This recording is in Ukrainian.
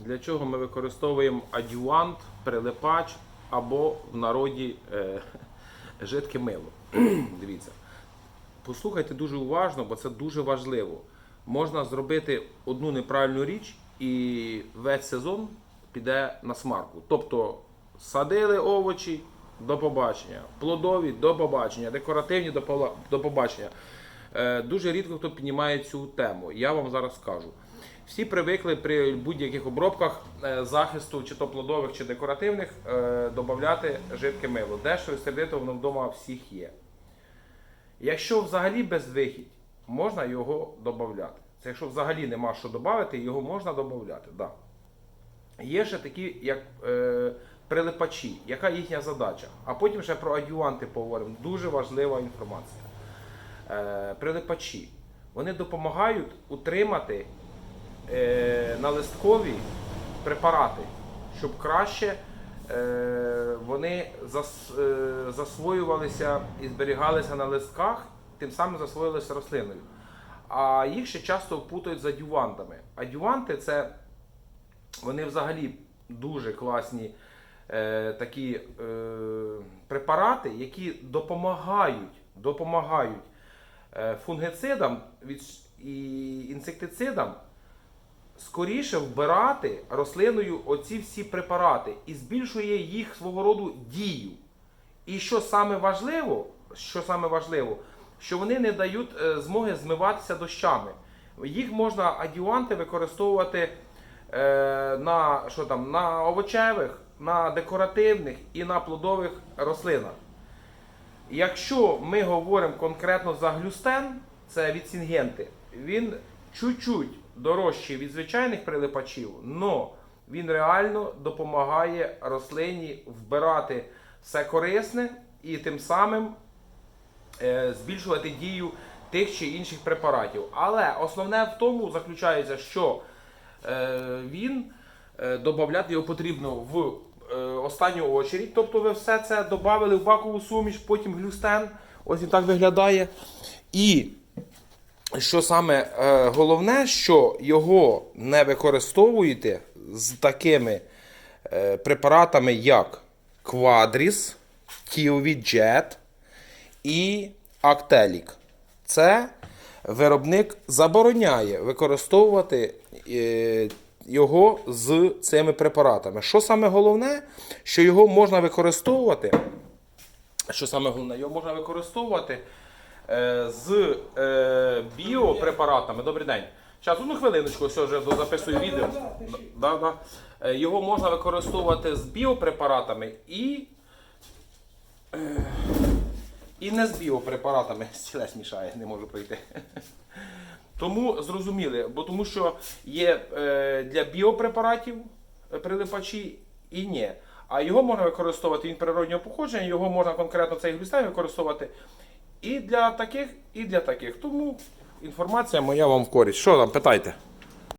для чого ми використовуємо адювант, прилипач або в народі е, жидке мило. Дивіться. Послухайте дуже уважно, бо це дуже важливо. Можна зробити одну неправильну річ, і весь сезон піде на смарку. Тобто садили овочі до побачення, плодові до побачення, декоративні до побачення. Е, дуже рідко хто піднімає цю тему. Я вам зараз скажу. Всі привикли при будь-яких обробках е, захисту, чи то плодових, чи декоративних, е, додати жидке мило. Дешево і сердито воно вдома всіх є. Якщо взагалі безвихідь, можна його додати. Це якщо взагалі нема що додати, його можна додати. Да. Є ще такі, як е, прилипачі, яка їхня задача. А потім ще про адюванти поговоримо. Дуже важлива інформація. Е, прилипачі. Вони допомагають утримати е, на листкові препарати, щоб краще е, вони е, засвоювалися і зберігалися на листках, тим самим засвоїлися рослиною. А їх ще часто впутують з адювантами. Адюванти це вони взагалі дуже класні е, такі е, препарати, які допомагають, допомагають фунгицидам від, і інсектицидам скоріше вбирати рослиною оці всі препарати і збільшує їх свого роду дію. І що саме важливо, що саме важливо, що вони не дають е, змоги змиватися дощами. Їх можна адюванти використовувати е, на, що там, на овочевих, на декоративних і на плодових рослинах. Якщо ми говоримо конкретно за глюстен, це від сінгенти, він чуть-чуть дорожчий від звичайних прилипачів, але він реально допомагає рослині вбирати все корисне і тим самим е, збільшувати дію тих чи інших препаратів. Але основне в тому заключається, що е, він е, додати його потрібно в останню очередь. Тобто ви все це додали в бакову суміш, потім глюстен. Ось він так виглядає. І що саме е, головне, що його не використовуєте з такими е, препаратами, як Kiwi Jet і Actelic. Це виробник забороняє використовувати е, його з цими препаратами. Що саме головне, що його можна використовувати, що саме головне, його можна використовувати з е, біопрепаратами. Добрий день. Зараз одну хвилиночку, все вже записую відео. Да, да. Е, Його можна використовувати з біопрепаратами і, е, і не з біопрепаратами. Стілець мішає, не можу пройти. Тому зрозуміли, бо тому що є е, для біопрепаратів е, прилипачі і ні. А його можна використовувати він природнього походження, його можна конкретно цей глюстен використовувати і для таких, і для таких. Тому інформація моя вам в користь. Що там, питайте?